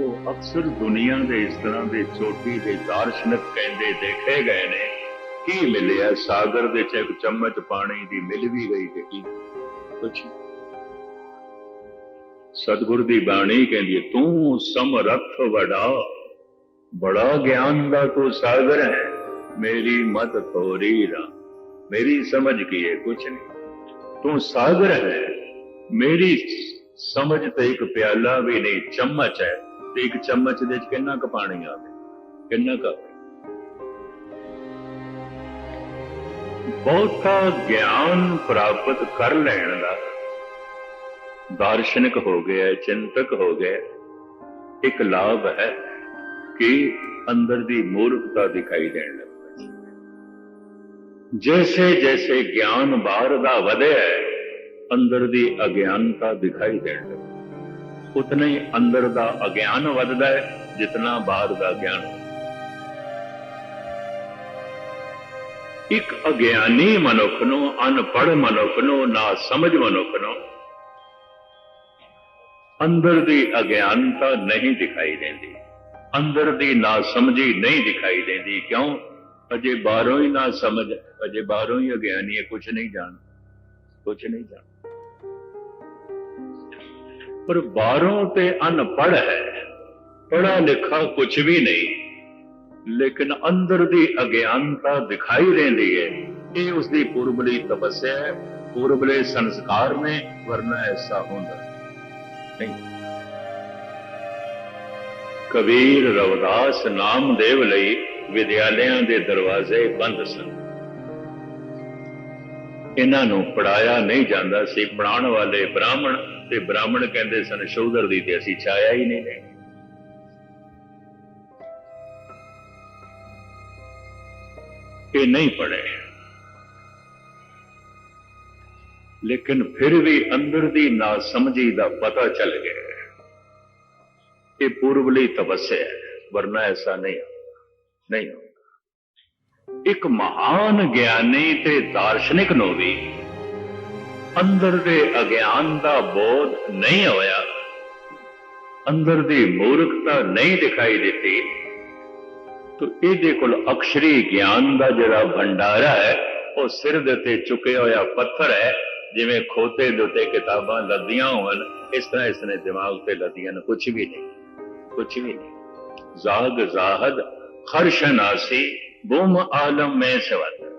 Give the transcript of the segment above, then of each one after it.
ਉਹ ਅਕਸਰ ਦੁਨੀਆ ਦੇ ਇਸ ਤਰ੍ਹਾਂ ਦੇ ਚੋਟੀ ਦੇ ਦਾਰਸ਼ਨਿਕ ਕਹਿੰਦੇ ਦੇਖੇ ਗਏ ਨੇ। ਕੀ ਮਿਲਿਆ? ਸਾਗਰ ਦੇ ਚ ਇੱਕ ਚਮਚ ਪਾਣੀ ਦੀ ਮਿਲ ਵੀ ਗਈ ਤੇ ਕੀ? ਕੁਛ ਸਤਿਗੁਰ ਦੀ ਬਾਣੀ ਕਹਿੰਦੀ ਤੂੰ ਸਮਰੱਥ ਵਡਾ। ਬੜਾ ਗਿਆਨ ਦਾ ਤੂੰ ਸਾਗਰ ਹੈ। ਮੇਰੀ ਮਤ ਥੋਰੀ ਰਾ। ਮੇਰੀ ਸਮਝ ਕੀ ਹੈ? ਕੁਛ ਨਹੀਂ ਤੂੰ ਸਾਗਰ ਹੈ। ਮੇਰੀ ਸਮਝ ਤੇ ਇੱਕ ਪਿਆਲਾ ਵੀ ਨਹੀਂ, ਚਮਚ ਹੈ। ਤੇ ਇੱਕ ਚਮਚ ਦੇ ਵਿੱਚ ਕਿੰਨਾ ਕੁ ਪਾਣੀ ਆਵੇ? ਕਿੰਨਾ ਕੁ ਆਵੇ? ਬਹੁਤਾ ਗਿਆਨ ਪ੍ਰਾਪਤ ਕਰ ਲੈਣ ਦਾ ਦਾਰਸ਼ਨਿਕ ਹੋ ਗਿਆ, ਚਿੰਤਕ ਹੋ ਗਿਆ। ਇੱਕ ਲਾਭ ਹੈ ਕਿ ਅੰਦਰ ਦੀ ਮੂਰਖਤਾ ਦਿਖਾਈ ਦੇਣ ਲੱਗ ਜੈਸੇ ਜੈਸੇ ਗਿਆਨ ਬਾਹਰ ਦਾ ਵਧਿਆ ਅੰਦਰ ਦੀ ਅਗਿਆਨਤਾ ਦਿਖਾਈ ਦੇਣ ਲੱਗੀ ਉਤਨਾ ਹੀ ਅੰਦਰ ਦਾ ਅਗਿਆਨ ਵੱਧਦਾ ਹੈ, ਜਿਤਨਾ ਬਾਹਰ ਦਾ ਗਿਆਨ। ਇੱਕ ਅਗਿਆਨੀ ਮਨੁੱਖ ਨੂੰ, ਅਨਪੜ੍ਹ ਮਨੁੱਖ ਨੂੰ, ਨਾ ਸਮਝ ਮਨੁੱਖ ਨੂੰ, ਅੰਦਰ ਦੀ ਅਗਿਆਨਤਾ ਨਹੀਂ ਦਿਖਾਈ ਦਿੰਦੀ। ਅੰਦਰ ਦੀ ਨਾ ਸਮਝੀ ਨਹੀਂ ਦਿਖਾਈ ਦਿੰਦੀ। ਕਿਉਂ? ਅਜੇ ਬਾਹਰੋਂ ਹੀ ਨਾ ਸਮਝ, ਅਜੇ ਬਾਹਰੋਂ ਹੀ ਅਗਿਆਨੀ ਹੈ ਕੁਝ ਨਹੀਂ ਜਾਣ ਕੁਝ ਨਹੀਂ ਜਾਣ ਪਰ ਬਾਹਰੋਂ ਤੇ ਅਨਪੜ ਹੈ। ਪੜਾ ਲਿਖਾ ਕੁਝ ਵੀ ਨਹੀਂ। ਲੇਕਿਨ ਅੰਦਰ ਦੀ ਅਗਿਆਨਤਾ ਦਿਖਾਈ ਰਹਿੰਦੀ ਹੈ ਇਹ ਉਸ ਦੀ ਪੂਰਬਲੀ ਤਪੱਸਿਆ ਹੈ। ਪੂਰਬਲੇ ਸੰਸਕਾਰ ਨੇ ਵਰਨਾ ਐਸਾ ਹੁੰਦਾ ਨਹੀਂ। ਕਬੀਰ ਰਵਿਦਾਸ ਨਾਮਦੇਵ ਲਈ ਵਿਦਿਆਲਿਆਂ ਦੇ ਦਰਵਾਜ਼ੇ ਬੰਦ ਸਨ। ਇਹਨਾਂ ਨੂੰ ਪੜਾਇਆ ਨਹੀਂ ਜਾਂਦਾ ਸੀ। ਪੜਾਉਣ ਵਾਲੇ ਬ੍ਰਾਹਮਣ ਤੇ ਬ੍ਰਾਹਮਣ ਕਹਿੰਦੇ ਸਨ ਸ਼ੂਦਰ ਦੀ ਤੇ ਅਸੀਂ ਛਾਇਆ ਹੀ ਨਹੀਂ ਲੈਣੀ ਇਹ ਨਹੀਂ ਪੜੇ ਲੇਕਿਨ ਫਿਰ ਵੀ ਅੰਦਰ ਦੀ ਨਾ ਸਮਝੀ ਦਾ ਪਤਾ ਚੱਲ ਗਿਆ। ਇਹ ਪੂਰਬਲੀ ਤਪੱਸਿਆ ਵਰਨਾ ਐਸਾ ਨਹੀਂ ਹੁੰਦਾ। ਨਹੀਂ ਇੱਕ ਮਹਾਨ ਗਿਆਨੀ ਤੇ ਦਾਰਸ਼ਨਿਕ ਨੂੰ ਵੀ ਅੰਦਰ ਦੇ ਅਗਿਆਨ ਦਾ ਬੋਧ ਨਹੀਂ ਹੋਇਆ। ਅੰਦਰ ਦੀ ਮੂਰਖਤਾ ਨਹੀਂ ਦਿਖਾਈ ਦਿੱਤੀ। ਤੋ ਇਹਦੇ ਕੋਲ ਅਕਸ਼ਰੀ ਗਿਆਨ ਦਾ ਜਿਹੜਾ ਭੰਡਾਰਾ ਹੈ, ਉਹ ਸਿਰ ਦੇ ਉੱਤੇ ਚੁੱਕਿਆ ਹੋਇਆ ਪੱਥਰ ਹੈ, ਜਿਵੇਂ ਖੋਤੇ ਦੇ ਉੱਤੇ ਕਿਤਾਬਾਂ ਲੱਦੀਆਂ ਹੋਣ, ਇਸ ਤਰ੍ਹਾਂ ਇਸ ਨੇ ਦਿਮਾਗ ਤੇ ਲੱਦੀਆਂ ਨੇ ਕੁਝ ਵੀ ਨਹੀਂ ਕੁਝ ਵੀ ਨਹੀਂ। ਜ਼ਾਗ ਜ਼ਾਹਦ, ਖਰਸ਼ਨਾਸੀ, ਬੁਮ ਆਲਮ ਮੈਂ ਸਵਤ।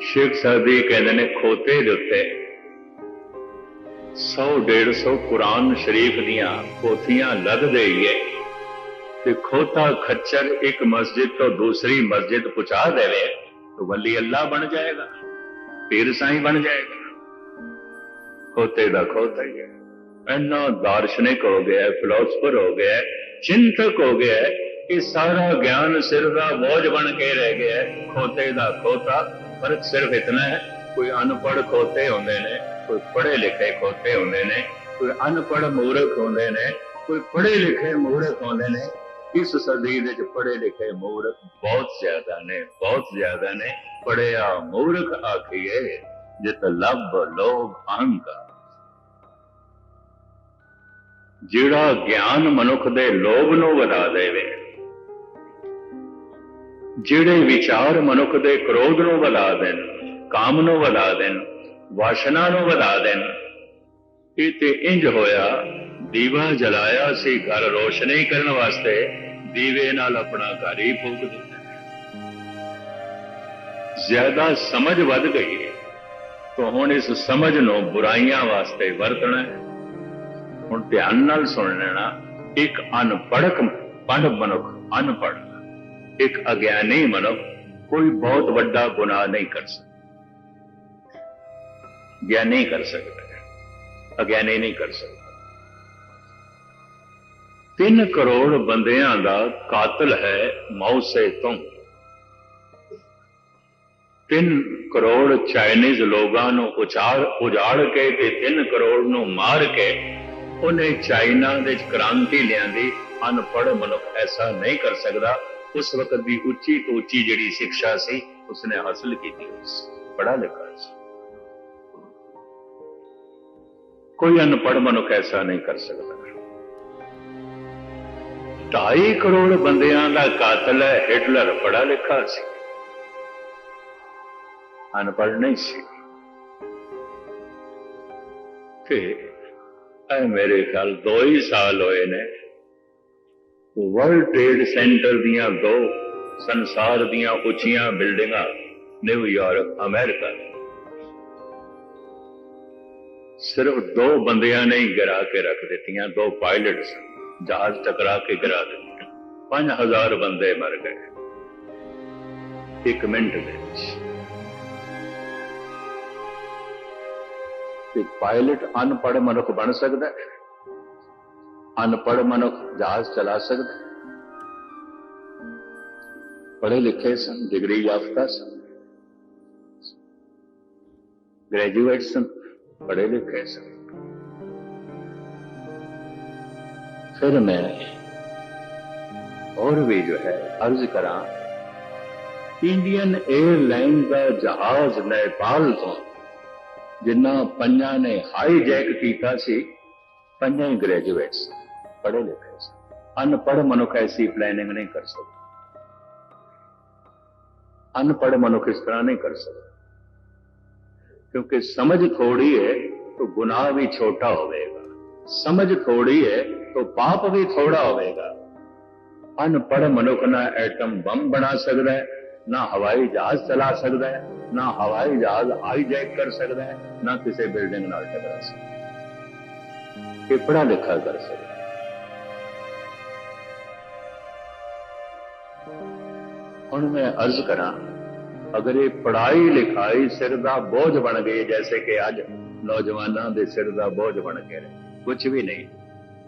ਸ਼ੇਖ ਸਾਦੀ ਕਹਿੰਦੇ ਨੇ ਖੋਤੇ ਦੇ ਉੱਤੇ। 100 150 ਕੁਰਾਨ ਸ਼ਰੀਫ ਦੀਆਂ ਪੋਥੀਆਂ ਲੱਦ ਦੇਈਏ ਤੇ ਖੋਤਾ ਖੱਚਰ ਇੱਕ ਮਸਜਿਦ ਤੋਂ ਦੂਸਰੀ ਮਸਜਿਦ ਪਹੁੰਚਾ ਦੇਵੇ ਤਾਂ ਵਲੀ ਅੱਲਾ ਬਣ ਜਾਏਗਾ, ਪੀਰ ਸਾਈਂ ਬਣ ਜਾਏਗਾ। ਖੋਤੇ ਦਾ ਖੋਤਾ ਹੀ ਹੈ। ਇੰਨਾ ਦਾਰਸ਼ਨਿਕ ਹੋ ਗਿਆ ਫਿਲਾਸਫਰ ਹੋ ਗਿਆ, ਚਿੰਤਕ ਹੋ ਗਿਆ ਇਹ ਸਾਰਾ ਗਿਆਨ ਸਿਰ ਦਾ ਬੋਝ ਬਣ ਕੇ ਰਹਿ ਗਿਆ। ਖੋਤੇ ਦਾ ਖੋਤਾ ਫ਼ਰਕ ਸਿਰਫ ਇਤਨਾ ਹੈ, ਕੋਈ ਅਨਪੜ੍ਹ ਖੋਤੇ ਹੁੰਦੇ ਨੇ, ਕੋਈ ਪੜ੍ਹੇ ਲਿਖੇ ਖੋਤੇ ਹੁੰਦੇ ਨੇ, ਕੋਈ ਅਨਪੜ੍ਹ ਮੂਰਖ ਹੁੰਦੇ ਨੇ, ਕੋਈ ਪੜ੍ਹੇ ਲਿਖੇ ਮੂਰਖ ਹੁੰਦੇ ਨੇ, ਇਸ ਸਦੀ ਦੇ ਵਿੱਚ ਪੜ੍ਹੇ ਲਿਖੇ ਮੂਰਖ ਬਹੁਤ ਜ਼ਿਆਦਾ ਨੇ, ਬਹੁਤ ਜ਼ਿਆਦਾ ਨੇ। ਪੜਿਆ ਮੂਰਖ ਆਖੀਏ, ਜਿਤ ਲੱਭ ਲੋਭ ਅਹੰਕਾਰ ਜਿਹੜਾ ਗਿਆਨ ਮਨੁੱਖ ਦੇ ਲੋਭ ਨੂੰ ਵਧਾ ਦੇਵੇ ਜਿਹੜੇ ਵਿਚਾਰ ਮਨੁੱਖ ਦੇ ਕ੍ਰੋਧ ਨੂੰ ਵਧਾ ਦੇਣ, ਕਾਮ ਨੂੰ ਵਧਾ ਦੇਣ, ਵਾਸ਼ਨਾ ਨੂੰ ਵਧਾ ਦੇਣ ਇਹ ਤੇ ਇੰਜ ਹੋਇਆ, ਦੀਵਾ ਜਲਾਇਆ ਸੀ ਘਰ ਰੋਸ਼ਨੀ ਕਰਨ ਵਾਸਤੇ, ਦੀਵੇ ਨਾਲ ਆਪਣਾ ਘਰ ਹੀ ਫੂਕ ਦਿੱਤਾ। ਜ਼ਿਆਦਾ ਸਮਝ ਵੱਧ ਗਈ ਹੈ। ਤਾਂ ਹੁਣ ਇਸ ਸਮਝ ਨੂੰ ਬੁਰਾਈਆਂ ਵਾਸਤੇ ਵਰਤਣਾ ਹੈ। ਹੁਣ ਧਿਆਨ ਨਾਲ ਸੁਣ ਲੈਣਾ, ਇੱਕ ਅਨਪੜ੍ਹ ਪੰਡ ਮਨੁੱਖ ਅਨਪੜ੍ਹ ਇੱਕ ਅਗਿਆਨੀ ਮਨੁੱਖ ਕੋਈ ਬਹੁਤ ਵੱਡਾ ਗੁਨਾਹ ਨਹੀਂ ਕਰ ਸਕਦਾ। ਗਿਆਨੀ ਕਰ ਸਕਦਾ ਅਗਿਆਨੀ ਨਹੀਂ ਕਰ ਸਕਦਾ। 3 ਕਰੋੜ ਬੰਦਿਆਂ ਦਾ ਕਾਤਲ ਹੈ ਮੌਸੇ ਤੋਂ। 3 ਕਰੋੜ ਚਾਈਨੀਜ਼ ਲੋਕਾਂ ਨੂੰ ਉਚਾਰ ਉਜਾੜ ਕੇ ਤੇ 3 ਕਰੋੜ ਨੂੰ ਮਾਰ ਕੇ ਉਹਨੇ ਚਾਈਨਾ ਦੇ ਵਿੱਚ ਕ੍ਰਾਂਤੀ ਲਿਆਂਦੀ। ਅਨਪੜ੍ਹ ਮਨੁੱਖ ਐਸਾ ਨਹੀਂ ਕਰ ਸਕਦਾ। ਉਸ ਵਕਤ ਦੀ ਉੱਚੀ ਤੋਂ ਉੱਚੀ ਜਿਹੜੀ ਸਿੱਖਿਆ ਸੀ ਉਸਨੇ ਹਾਸਲ ਕੀਤੀ ਸੀ ਪੜਾ ਲਿਖਾ ਸੀ ਕੋਈ ਅਨਪੜ੍ਹ ਮਨੁੱਖ ਐਸਾ ਨਹੀਂ ਕਰ ਸਕਦਾ 2.5 ਕਰੋੜ ਬੰਦਿਆਂ ਦਾ ਕਾਤਲ ਹੈ ਹਿਟਲਰ ਪੜਾ ਲਿਖਾ ਸੀ ਅਨਪੜ੍ਹ ਨਹੀਂ ਸੀ ਤੇ ਇਹ ਮੇਰੇ ਖਿਆਲ ਦੋ ਹੀ ਸਾਲ ਹੋਏ ਨੇ ਵਰਲਡ ਟ੍ਰੇਡ ਸੈਂਟਰ ਦੀਆਂ ਦੋ ਸੰਸਾਰ ਦੀਆਂ ਉੱਚੀਆਂ ਬਿਲਡਿੰਗਾਂ ਨਿਊਯਾਰਕ ਅਮਰੀਕਾ ਸਿਰਫ ਦੋ ਬੰਦਿਆਂ ਨੇ ਹੀ ਗਿਰਾ ਕੇ ਰੱਖ ਦਿੱਤੀਆਂ ਦੋ ਪਾਇਲਟਸ ਜਹਾਜ਼ ਟਕਰਾ ਕੇ ਗਿਰਾ ਦਿੱਤੇ 5000 ਬੰਦੇ ਮਰ ਗਏ ਇੱਕ ਮਿੰਟ ਵਿੱਚ ਤੇ ਪਾਇਲਟ ਅਨਪੜ੍ਹ ਮਨੁੱਖ ਬਣ ਸਕਦਾ ਹੈ ਅਨਪੜ੍ਹ ਮਨੁੱਖ ਜਹਾਜ਼ ਚਲਾ ਸਕਦਾ ਪੜ੍ਹੇ ਲਿਖੇ ਸਨ, ਡਿਗਰੀ ਯਾਫਤਾ ਸਨ। ਗ੍ਰੈਜੂਏਟ ਸਨ, ਪੜ੍ਹੇ ਲਿਖੇ ਸਨ। ਫਿਰ ਮੈਂ और भी जो है अर्ज करा ਇੰਡੀਅਨ 에ਅਰਲਾਈਨ ਦਾ ਜਹਾਜ਼ ਨੇਪਾਲ ਤੋਂ, ਜਿੰਨਾ ਪੰਜਾਂ ਨੇ ਹਾਈਜੈਕ ਕੀਤਾ ਸੀ ਪੰਜਾਂ ਹੀ ਗ੍ਰੈਜੂਏਟਸ ਪੜ੍ਹੇ ਲਿਖੇ ਸੀ ਅਨਪੜ੍ਹ ਮਨੁੱਖ ਐਸੀ ਪਲੈਨਿੰਗ ਨਹੀਂ ਕਰ ਸਕਦਾ ਅਨਪੜ੍ਹ ਮਨੁੱਖ ਇਸ ਤਰ੍ਹਾਂ ਨਹੀਂ ਕਰ ਸਕਦਾ क्योंकि समझ थोड़ी है तो गुनाह भी छोटा होगा समझ थोड़ी है तो पाप भी थोड़ा होगा ਅਨਪੜ੍ਹ ਮਨੁੱਖ ਨਾ ਐਟਮ ਬੰਬ ਬਣਾ ਸਕਦਾ ਹੈ ਨਾ ਹਵਾਈ ਜਹਾਜ਼ ਚਲਾ ਸਕਦਾ ਹੈ ਨਾ ਹਵਾਈ ਜਹਾਜ਼ ਹਾਈਜੈਕ ਕਰ ਸਕਦਾ ਹੈ ਨਾ ਕਿਸੇ ਬਿਲਡਿੰਗ ਨਾਲ ਟਕਰਾ ਸਕਦਾ ਹੈ। ਇਹ ਪੜ੍ਹਾ ਲਿਖਾ ਕਰ ਸਕੇ ਹੁਣ ਮੈਂ ਅਰਜ਼ ਕਰਾਂ, ਅਗਰ ਇਹ ਪੜ੍ਹਾਈ ਲਿਖਾਈ ਸਿਰ ਦਾ ਬੋਝ ਬਣ ਗਈ, ਜੈਸੇ ਕਿ ਅੱਜ ਨੌਜਵਾਨਾਂ ਦੇ ਸਿਰ ਦਾ ਬੋਝ ਬਣ ਕੇ ਰਹੇ। ਕੁਝ ਵੀ ਨਹੀਂ,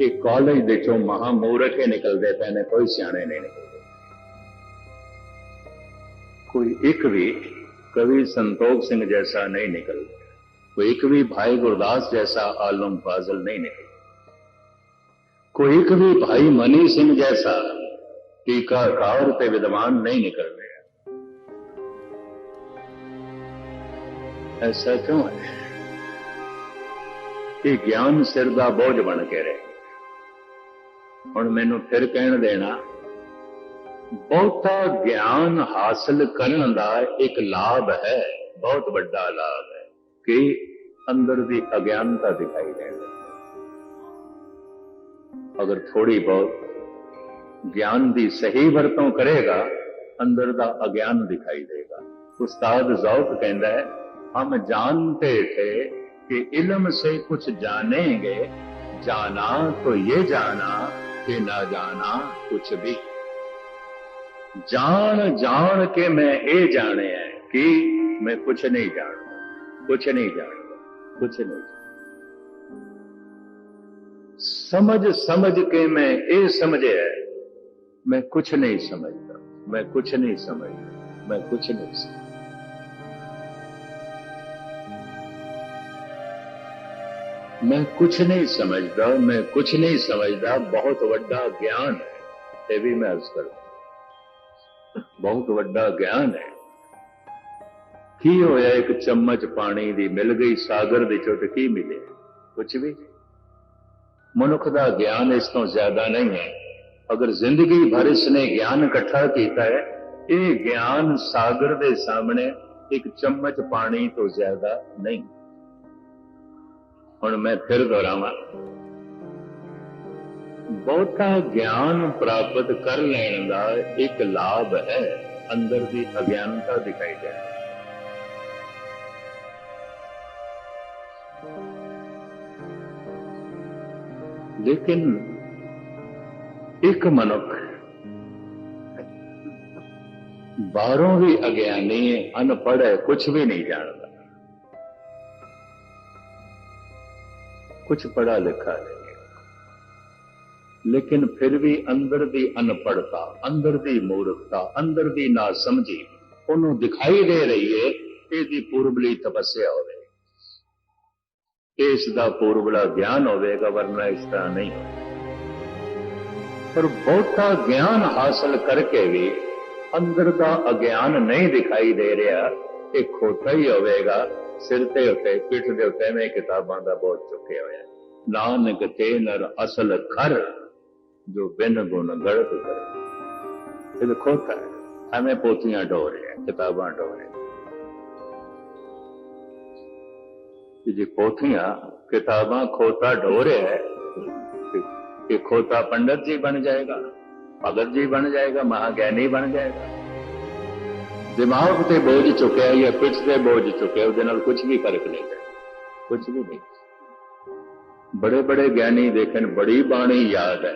ਇਹ ਕਾਲਜ ਦੇ ਚੋਂ ਮਹਾ ਮੂਰਖ ਹੀ ਨਿਕਲਦੇ ਪਏ ਨੇ, ਕੋਈ ਸਿਆਣੇ ਨਹੀਂ ਨਿਕਲਦੇ। ਕੋਈ ਇੱਕ ਵੀ ਕਵੀ ਸੰਤੋਖ ਸਿੰਘ ਜੈਸਾ ਨਹੀਂ ਨਿਕਲਦਾ। ਕੋਈ ਇੱਕ ਵੀ ਭਾਈ ਗੁਰਦਾਸ ਜੈਸਾ ਆਲਮ ਫਾਜ਼ਲ ਨਹੀਂ ਨਿਕਲਦਾ। ਕੋਈ ਇੱਕ ਵੀ ਭਾਈ ਮਨੀ ਸਿੰਘ ਜੈਸਾ ਟੀਕਾਕਾਰ ਤੇ ਵਿਦਵਾਨ ਨਹੀਂ ਨਿਕਲ ਰਿਹਾ। ਐਸਾ ਕਿਉਂ ਹੈ ਇਹ ਗਿਆਨ ਸਿਰ ਦਾ ਬੋਝ ਬਣ ਕੇ ਰਹੇ? ਹੁਣ ਮੈਨੂੰ ਫਿਰ ਕਹਿਣ ਦੇਣਾ, ਬਹੁਤਾ ਗਿਆਨ ਹਾਸਲ ਕਰਨ ਦਾ ਇੱਕ ਲਾਭ ਹੈ, ਬਹੁਤ ਵੱਡਾ ਲਾਭ ਹੈ, ਕਿ ਅੰਦਰ ਦੀ ਅਗਿਆਨਤਾ ਦਿਖਾਈ ਦੇਵੇ ਅਗਰ ਥੋੜੀ ਬਹੁਤ ਗਿਆਨ ਦੀ ਸਹੀ ਵਰਤੋਂ ਕਰੇਗਾ, ਅੰਦਰ ਦਾ ਅਗਿਆਨ ਦਿਖਾਈ ਦੇਗਾ। ਉਸਤਾਦ ਜ਼ੌਕ ਕਹਿੰਦਾ ਹੈ, ਹਮ ਜਾਣਤੇ ਥੇ ਕਿ ਇਲਮ ਸੇ ਕੁਝ ਜਾਣेंगे ਜਾਣਾ ਤੋ ਇਹ ਜਾਣਾ ਕਿ ਨਾ ਜਾਣਾ ਕੁਝ ਵੀ। ਜਾਣ ਜਾਣ ਕੇ ਮੈਂ ਇਹ ਜਾਣਿਆ ਕਿ ਮੈਂ ਕੁਝ ਨਹੀਂ ਜਾਣਦਾ ਕੁਝ ਨਹੀਂ ਜਾਣਦਾ ਕੁਝ ਨਹੀਂ समझ समझ के मैं ये समझे है मैं कुछ नहीं समझता मैं कुछ नहीं समझता मैं कुछ नहीं समझता मैं कुछ नहीं समझता मैं कुछ नहीं समझता बहुत ਵੱਡਾ ਗਿਆਨ ਹੈ ਇਹ ਵੀ ਮੈਂ ਅਰਜ਼ ਕਰਦਾ ਬਹੁਤ ਵੱਡਾ ਗਿਆਨ ਹੈ ਕੀ ਹੋਇਆ ਇੱਕ ਚਮਚ ਪਾਣੀ ਦੀ ਮਿਲ ਗਈ ਸਾਗਰ ਦੇ ਚੋਂ ਤੇ ਕੀ ਮਿਲੇ ਕੁਝ ਵੀ ਮਨੁੱਖ ਦਾ ਗਿਆਨ ਇਸ ਤੋਂ ਜ਼ਿਆਦਾ ਨਹੀਂ ਹੈ। ਅਗਰ ਜ਼ਿੰਦਗੀ ਭਰ ਇਸਨੇ ਗਿਆਨ ਇਕੱਠਾ ਕੀਤਾ ਹੈ, ਇਹ ਗਿਆਨ ਸਾਗਰ ਦੇ ਸਾਹਮਣੇ ਇੱਕ ਚਮਚ ਪਾਣੀ ਤੋਂ ਜ਼ਿਆਦਾ ਨਹੀਂ। ਹੁਣ ਮੈਂ ਫਿਰ ਦੁਹਰਾਵਾਂ। ਬਹੁਤਾ ਗਿਆਨ ਪ੍ਰਾਪਤ ਕਰ ਲੈਣ ਦਾ ਇੱਕ ਲਾਭ ਹੈ, ਅੰਦਰ ਦੀ ਅਗਿਆਨਤਾ ਦਿਖਾਈ ਦੇ ਲੇਕਿਨ ਇੱਕ ਮਨੁੱਖ ਬਾਹਰੋਂ ਵੀ ਅਗਿਆਨੀ ਹੈ ਅਨਪੜ੍ਹ ਹੈ ਕੁਝ ਵੀ ਨਹੀਂ ਜਾਣਦਾ। ਕੁਝ ਪੜਾ ਲਿਖਾ ਨਹੀਂ ਲੇਕਿਨ ਫਿਰ ਵੀ ਅੰਦਰ ਦੀ ਅਨਪੜਤਾ ਅੰਦਰ ਦੀ ਮੂਰਖਤਾ, ਅੰਦਰ ਦੀ ਨਾ ਸਮਝੀ ਉਹਨੂੰ ਦਿਖਾਈ ਦੇ ਰਹੀ ਹੈ, ਇਹਦੀ ਪੁਰਬਲੀ ਤਪੱਸਿਆ ਹੋਵੇ। ਇਸ ਦਾ ਪੂਰਬਲਾ ਗਿਆਨ ਹੋਵੇਗਾ, ਵਰਨਾ ਇਸ ਤਰ੍ਹਾਂ ਨਹੀਂ ਪਰ ਬਹੁਤਾ ਗਿਆਨ ਹਾਸਲ ਕਰਕੇ ਵੀ ਅੰਦਰ ਦਾ ਅਗਿਆਨ ਨਹੀਂ ਦਿਖਾਈ ਦੇ ਰਿਹਾ, ਇਹ ਖੋਟਾ ਹੀ ਹੋਵੇਗਾ। ਸਿਰ ਤੇ ਉੱਤੇ, ਪਿੱਠ ਦੇ ਉੱਤੇ ਮੈਂ ਕਿਤਾਬਾਂ ਦਾ ਬੋਝ ਚੁੱਕਿਆ ਹੋਇਆ ਨਾਨਕ ਤੇ ਨਰ ਅਸਲ ਖਰ ਜੋ ਬਿਨ ਗੁਣ ਗਲਤ ਕਰੇ। ਇਹ ਖੋਤਾ ਐਵੇਂ ਪੋਥੀਆਂ ਢੋ ਰਿਹਾ ਕਿਤਾਬਾਂ ਢੋ ਰਿਹਾ ਕਿ ਜੇ ਪੋਥੀਆਂ ਕਿਤਾਬਾਂ ਖੋਤਾ ਢੋ ਰਿਹਾ ਹੈ ਤੇ ਖੋਤਾ ਪੰਡਤ ਜੀ ਬਣ ਜਾਏਗਾ ਭਗਤ ਜੀ ਬਣ ਜਾਏਗਾ ਮਹਾਗਿਆਨੀ ਬਣ ਜਾਏਗਾ ਦਿਮਾਗ ਤੇ ਬੋਝ ਚੁੱਕਿਆ ਜਾਂ ਪਿੱਠ ਤੇ ਬੋਝ ਚੁੱਕਿਆ ਉਹਦੇ ਨਾਲ ਕੁਝ ਵੀ ਫ਼ਰਕ ਨਹੀਂ ਹੈ ਕੁਝ ਵੀ ਨਹੀਂ ਬੜੇ ਬੜੇ ਗਿਆਨੀ ਦੇਖਣ ਬੜੀ ਬਾਣੀ ਯਾਦ ਹੈ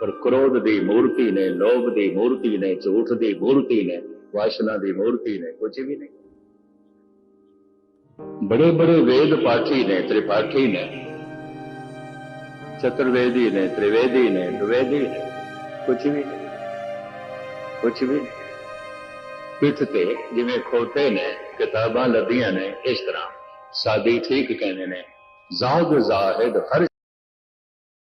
ਪਰ ਕ੍ਰੋਧ ਦੀ ਮੂਰਤੀ ਨੇ ਲੋਭ ਦੀ ਮੂਰਤੀ ਨੇ ਝੂਠ ਦੀ ਮੂਰਤੀ ਨੇ ਵਾਸ਼ਨਾ ਦੀ ਮੂਰਤੀ ਨੇ ਕੁਝ ਵੀ ਨਹੀਂ ਬੜੇ ਬੜੇ ਵੇਦ ਪਾਠੀ ਨੇ, ਤ੍ਰਿਪਾਠੀ ਨੇ। ਚਤੁਰਵੇਦੀ ਨੇ, ਤ੍ਰਿਵੇਦੀ ਨੇ, ਦੁਵੇਦੀ ਨੇ। ਕੁਝ ਵੀ ਨਹੀਂ। ਕੁਝ ਵੀ ਪਿੱਠ ਤੇ ਜਿਵੇਂ ਖੋਤੇ ਨੇ, ਕਿਤਾਬਾਂ ਲੱਦੀਆਂ ਨੇ, ਇਸ ਤਰ੍ਹਾਂ। ਸਾਦੀ ਠੀਕ ਕਹਿੰਦੇ ਨੇ ਜਾਗ ਜ਼ਾਹਿਦ ਹਰ